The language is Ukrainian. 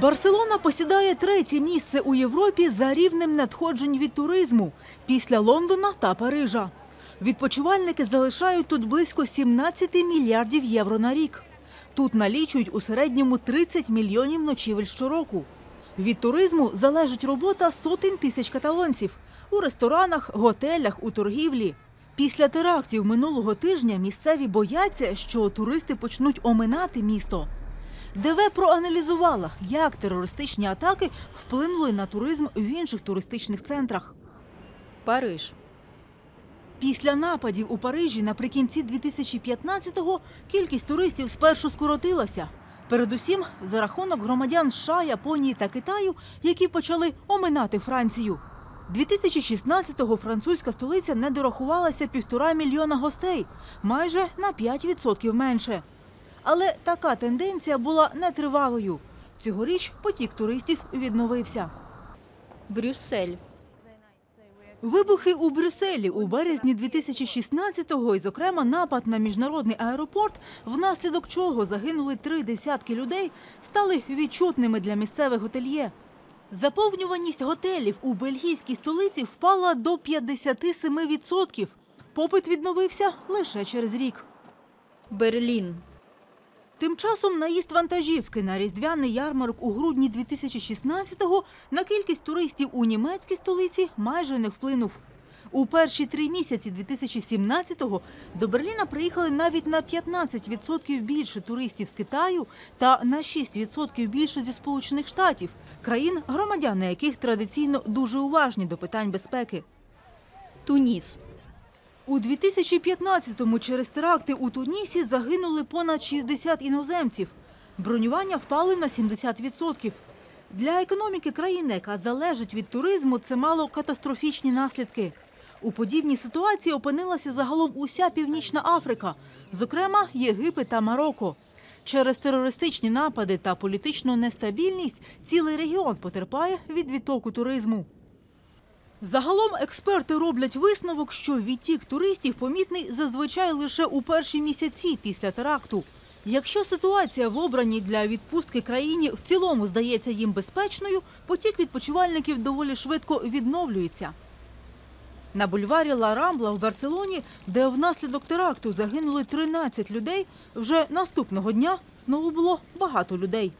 Барселона посідає третє місце у Європі за рівнем надходжень від туризму після Лондона та Парижа. Відпочивальники залишають тут близько 17 мільярдів євро на рік. Тут налічують у середньому 30 мільйонів ночівель щороку. Від туризму залежить робота сотень тисяч каталонців у ресторанах, готелях, у торгівлі. Після терактів минулого тижня місцеві бояться, що туристи почнуть оминати місто. ДВ проаналізувала, як терористичні атаки вплинули на туризм в інших туристичних центрах. Париж. Після нападів у Парижі наприкінці 2015-го кількість туристів спершу скоротилася. Передусім за рахунок громадян США, Японії та Китаю, які почали оминати Францію. 2016-го французька столиця не дорахувалася півтора мільйона гостей, майже на 5% менше. Але така тенденція була нетривалою. Цьогоріч потік туристів відновився. Брюссель. Вибухи у Брюсселі у березні 2016-го і, зокрема, напад на міжнародний аеропорт, внаслідок чого загинули три десятки людей, стали відчутними для місцевих готельє. Заповнюваність готелів у бельгійській столиці впала до 57%. Попит відновився лише через рік. Берлін. Тим часом наїзд вантажівки на різдвяний ярмарок у грудні 2016-го на кількість туристів у німецькій столиці майже не вплинув. У перші три місяці 2017-го до Берліна приїхали навіть на 15% більше туристів з Китаю та на 6% більше зі Сполучених Штатів, країн, громадяни яких традиційно дуже уважні до питань безпеки. Туніс. У 2015-му через теракти у Тунісі загинули понад 60 іноземців. Бронювання впали на 70%. Для економіки країни, яка залежить від туризму, це мало катастрофічні наслідки. У подібній ситуації опинилася загалом уся Північна Африка, зокрема Єгипет та Марокко. Через терористичні напади та політичну нестабільність цілий регіон потерпає від відтоку туризму. Загалом експерти роблять висновок, що відтік туристів помітний зазвичай лише у перші місяці після теракту. Якщо ситуація в обраній для відпустки країні в цілому здається їм безпечною, потік відпочивальників доволі швидко відновлюється. На бульварі Ла Рамбла в Барселоні, де внаслідок теракту загинули 13 людей, вже наступного дня знову було багато людей.